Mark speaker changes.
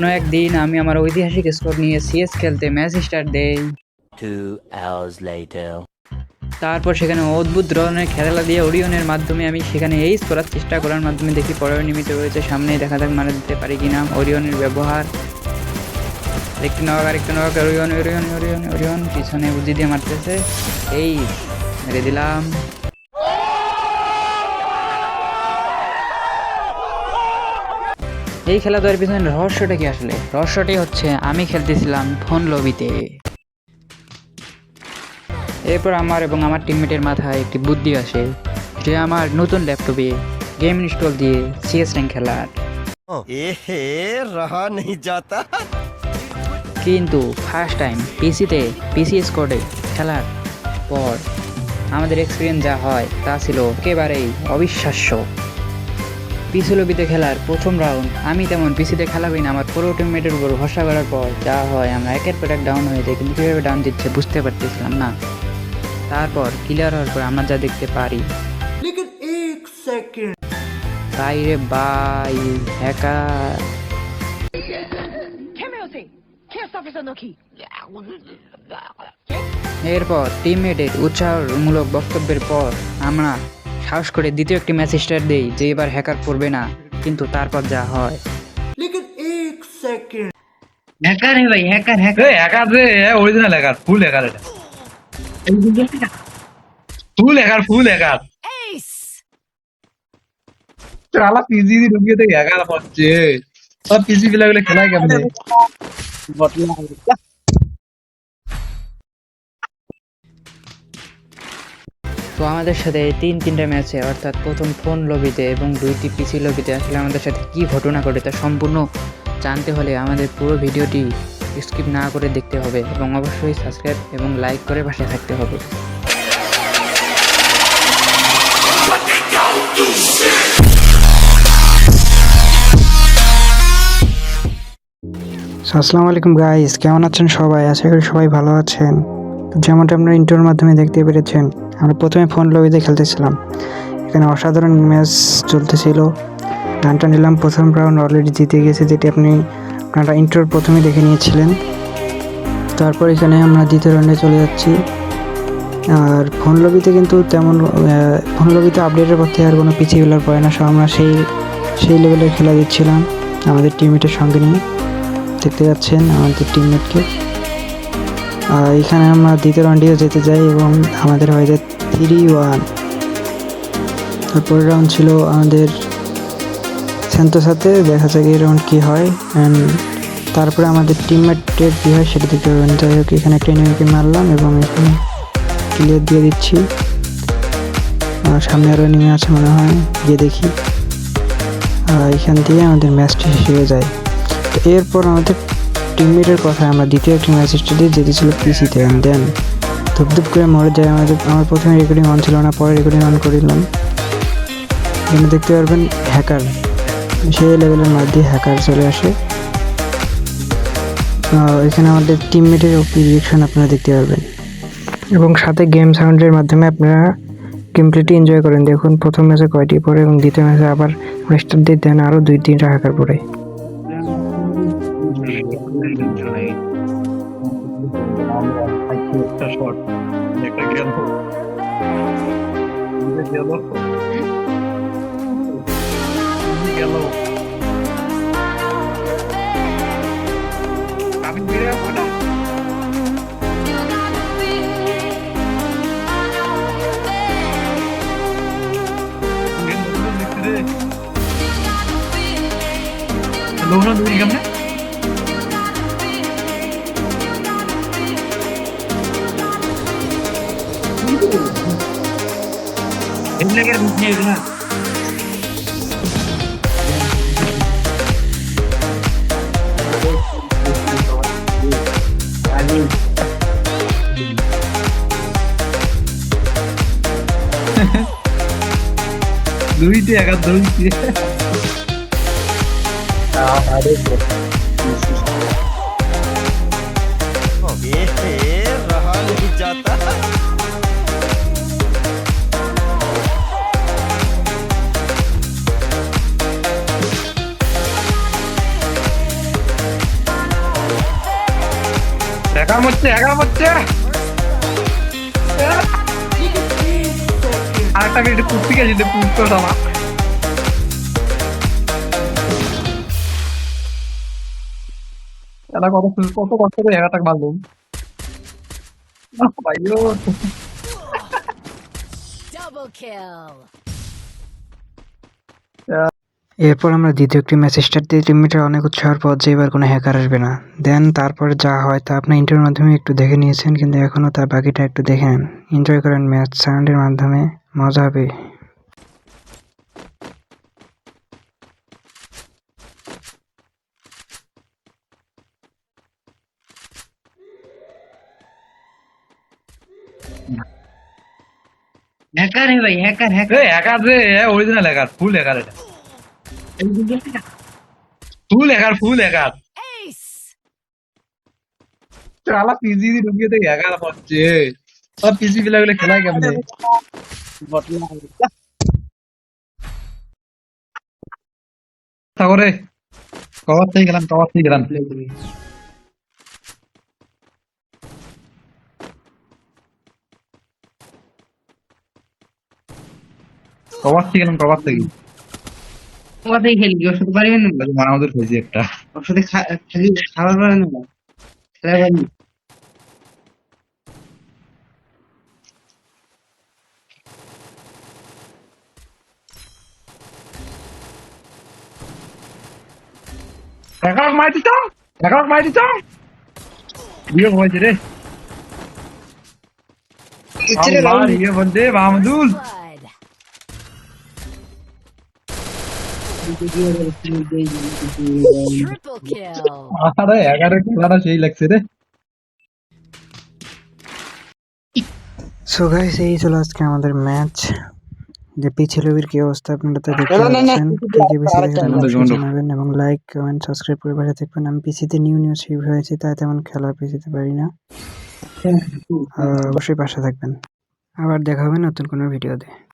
Speaker 1: কোনো একদিন আমি আমার ঐতিহাসিক স্কোর নিয়ে সিএস খেলতে ম্যাচ স্টার্ট দেই তারপর সেখানে অদ্ভুত ধরনের খেলা দিয়ে ওরিয়নের মাধ্যমে আমি সেখানে এইস করার চেষ্টা করার মাধ্যমে দেখি পরের নিমিত্ত রয়েছে সামনেই দেখা যাক মারা দিতে পারি কিনা ওরিয়নের ব্যবহার। একটু নক আর একটু knock Orion Orion Orion Orion পিছনে বুদ্ধি দিয়ে মারতেছে। এই মেরে দিলাম। এই খেলাধুলার পিছনে রহস্যটা কি আসলে? রহস্যটি হচ্ছে আমি খেলতেছিলাম ফোন লবিতে। এরপর আমার এবং আমার টিমমেটের মাথায় একটি বুদ্ধি আসে যে আমার নতুন ল্যাপটপে গেম ইনস্টল দিয়ে সিএস র্যাঙ্ক খেলার। কিন্তু ফার্স্ট টাইম পিসিতে পিসি স্কোয়াডে খেলার পর আমাদের এক্সপিরিয়েন্স যা হয় তা ছিল একেবারেই অবিশ্বাস্য। পিসি লবিতে খেলার প্রথম রাউন্ড আমি তেমন পিসিতে খেলাবই না আমার পুরো টিমমেটের উপর ভরসা করার পর যা হয় আমরা একের পর এক ডাউন হয়ে যাই কিন্তু কীভাবে ডাউন দিচ্ছে বুঝতে পারতেছিলাম না। তারপর ক্লিয়ার হওয়ার পর আমরা যা দেখতে পারি। বাইরে বাই হ্যাকার? এরপর টিমমেটের উৎসাহমূলক বক্তব্যের পর আমরা সাহস করে দ্বিতীয় একটি ম্যাচ স্টার্ট দেই যে এবার হ্যাকার করবে না কিন্তু তারপর যা হয়। হ্যাকার হে ভাই হ্যাকার হ্যাকার
Speaker 2: হ্যাকার রে অরিজিনাল হ্যাকার ফুল হ্যাকার এটা। ফুল হ্যাকার ফুল হ্যাকার আলা পিজি দিয়ে ঢুকিয়ে তো হ্যাকার পাচ্ছে সব পিজি গুলো খেলায় কেমনে?
Speaker 1: তো আমাদের সাথে তিন তিনটা ম্যাচে অর্থাৎ প্রথম ফোন লবিতে এবং দুইটি পিসি লবিতে আসলে আমাদের সাথে কি ঘটনা ঘটে তা সম্পূর্ণ জানতে হলে আমাদের পুরো ভিডিওটি স্কিপ না করে দেখতে হবে এবং অবশ্যই সাবস্ক্রাইব এবং লাইক করে পাশে থাকতে হবে।
Speaker 3: আসসালামু আলাইকুম গাইস কেমন আছেন সবাই? আশা করি সবাই ভালো আছেন। যেমনটা আপনারা ইন্টারোর মাধ্যমে দেখতে পেরেছেন আমরা প্রথমে ফোন লবিতে খেলতেছিলাম। এখানে অসাধারণ ম্যাচ চলতেছিল। গানটা নিলাম, প্রথম রাউন্ড অলরেডি জিতে গেছে, যেটি আপনি আপনারা ইন্টার প্রথমে দেখে নিয়েছিলেন। তারপর এখানে আমরা দ্বিতীয় রাউন্ডে চলে যাচ্ছি। আর ফোন লবিতে কিন্তু তেমন ফোন লবিতে আপডেটের পর থেকে আর কোনো পিছিয়ে গেলার পরে না, সব আমরা সেই সেই লেভেলের খেলা দিচ্ছিলাম আমাদের টিমমেটের সঙ্গে নিয়ে। দেখতে যাচ্ছেন আমাদের টিমমেটকে এখানে আমরা দ্বিতীয় রাউন্ডেও যেতে যাই এবং আমাদের হয়ে যায় থ্রি ওয়ান তারপরের রাউন্ড ছিল আমাদের স্যান্তোর সাথে, দেখা যাক এই রাউন্ড কী হয়। অ্যান্ড তারপরে আমাদের টিমমেটের কী হয় সেটা দেখতে পাবেন। যাই হোক, এখানে এনিমিকে মারলাম এবং এখানে ক্লিয়ার দিয়ে দিচ্ছি। আর সামনে আরও নেমে আছে মনে হয়, গিয়ে দেখি। এখান দিয়ে আমাদের ম্যাচটি শেষ হয়ে যায়। এরপর আমাদের টিমমেটের কথা, আমরা দ্বিতীয় একটি ম্যাচ স্টেডে যেতেছিল পিসিতে অ্যান্ড দেন ধুপ ধুপ করে মরে যায় আমাদের, আমার প্রথমে রেকর্ডিং অন ছিল না, পরে রেকর্ডিং অন করিলাম। এখানে দেখতে পারবেন হ্যাকার সেই লেভেলের মধ্যে হ্যাকার চলে আসে। এখানে আমাদের টিমমেটের রিয়েকশন আপনারা দেখতে পারবেন। এবং সাথে গেম সাউন্ডের মাধ্যমে আপনারা গেমপ্লেটি এনজয় করেন। দেখুন, প্রথম ম্যাচে কয়টি পরে এবং দ্বিতীয় ম্যাচে আবার স্টার দিয়ে দেন আরও দুই তিনটা হ্যাকার পরে
Speaker 2: শট একটা গেল। গেল গেল। আমি বেড়ে আসব না। লোকজন দুই কেমনে এমনি করে বুঝিয়ে দিলাম দুইটি একা দুইটি
Speaker 4: एहे
Speaker 2: হ্যাকার মরছে হ্যাকার মরছে আরেকটা মিনিট কুর্তি গেছি কুর্তো আমার। এটা কত কত কষ্ট করে হ্যাকারটাকে মারলাম ভাইও
Speaker 5: Double kill.
Speaker 3: এরপর আমরা দ্বিতীয় একটি ম্যাচ স্টার্ট দিয়ে টিমমেটের অনেক উৎসাহের পর যে এবার কোনো হ্যাকার আসবে না। দেন তারপরে যা হয় তা আপনি ইন্টারের মাধ্যমে একটু দেখে নিয়েছেন কিন্তু এখনও তার বাকিটা একটু দেখে নেন। এনজয় করেন ম্যাচ সাউন্ডের মাধ্যমে। মজা হবে।
Speaker 1: হ্যাকার হে ভাই হ্যাকার হ্যাকার
Speaker 2: হ্যাকার রে অরিজিনাল হ্যাকার ফুল হ্যাকার এটা। Full hacker full
Speaker 5: Ace.
Speaker 2: শালা পিজি ঢুকিয়ে দেয় হ্যাকার হচ্ছে সব পিসি গুলো থেকে গেলাম কভার থেকে গেলাম কভার থেকে গেলাম কভার থেকে
Speaker 1: কোথায় খেলবি সাথে পারি না
Speaker 2: মানামদের হয়েছে একটা।
Speaker 1: খা- খালি খাবার পারে না খেলা পারি
Speaker 2: একক মাই দিত একক মাই হয়েছে রে। আমার ইয়ে বলতে মাহমুদুল আরে এগারো খেলাটা সেই লাগছে রে
Speaker 3: সো গাইস এই ছিল আজকে আমাদের ম্যাচ যে পিছে লবির কি অবস্থা আপনারা তো দেখতে পাচ্ছেন। কে জানাবেন এবং লাইক কমেন্ট সাবস্ক্রাইব করে পাশে থাকবেন। আমি পিসিতে নিউ নিউ হয়েছে তাই তেমন খেলা পিসিতে পারি না। অবশ্যই পাশে থাকবেন। আবার দেখা হবে নতুন কোনো ভিডিওতে